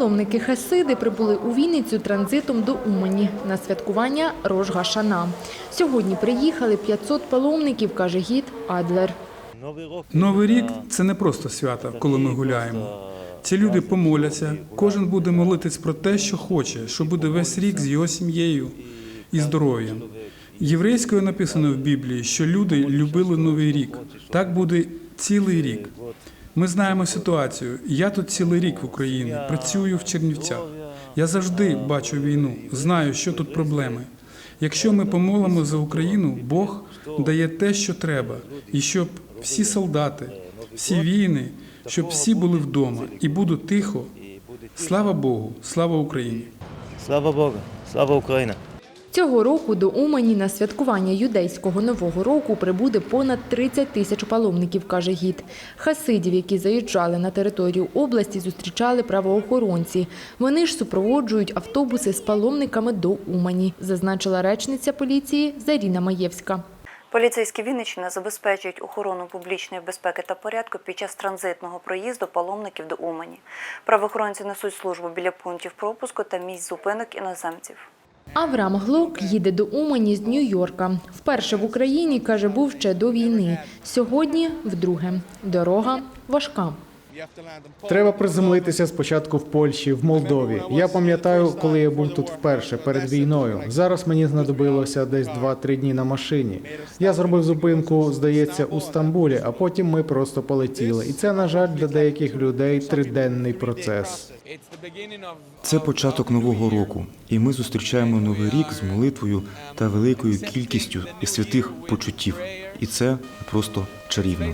Паломники Хасиди прибули у Вінницю транзитом до Умані на святкування Рож Гашана. Сьогодні приїхали 500 паломників, каже гід Адлер. Новий рік це не просто свято, коли ми гуляємо. Ці люди помоляться, кожен буде молитись про те, що хоче, що буде весь рік з його сім'єю і здоров'ям. Єврейською написано в Біблії, що люди любили Новий рік. Так буде цілий рік. Ми знаємо ситуацію. Я тут цілий рік в Україні, працюю в Чернівцях. Я завжди бачу війну, знаю, що тут проблеми. Якщо ми помолимо за Україну, Бог дає те, що треба, і щоб всі солдати, всі війни, щоб всі були вдома і буде тихо. Слава Богу, слава Україні! Слава Богу, слава Україна! Цього року до Умані на святкування юдейського нового року прибуде понад 30 тисяч паломників, каже гід. Хасидів, які заїжджали на територію області, зустрічали правоохоронці. Вони ж супроводжують автобуси з паломниками до Умані, зазначила речниця поліції Заріна Маєвська. Поліцейські Вінниччини забезпечують охорону публічної безпеки та порядку під час транзитного проїзду паломників до Умані. Правоохоронці несуть службу біля пунктів пропуску та місць зупинок іноземців. Авраам Глок їде до Умані з Нью-Йорка. Вперше в Україні, каже, був ще до війни. Сьогодні вдруге. Дорога важка. Треба приземлитися спочатку в Польщі, в Молдові. Я пам'ятаю, коли я був тут вперше перед війною. Зараз мені знадобилося десь 2-3 дні на машині. Я зробив зупинку, здається, у Стамбулі, а потім ми просто полетіли. І це, на жаль, для деяких людей триденний процес. Це початок нового року, і ми зустрічаємо новий рік з молитвою та великою кількістю святих почуттів. І це просто чарівно.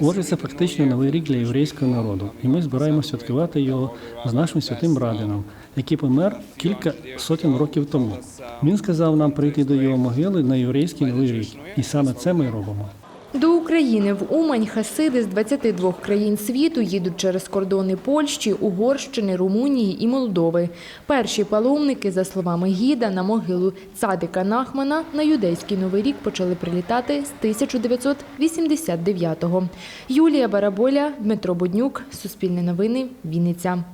Отже, це фактично новий рік для єврейського народу, і ми збираємося святкувати його з нашим святим Радином, який помер кілька сотень років тому. Він сказав нам прийти до його могили на єврейський новий рік, і саме це ми робимо. До України в Умань хасиди з 22 країн світу їдуть через кордони Польщі, Угорщини, Румунії і Молдови. Перші паломники, за словами гіда, на могилу Цадика Нахмана на юдейський новий рік почали прилітати з 1989-го. Юлія Бараболя, Дмитро Буднюк, Суспільне новини, Вінниця.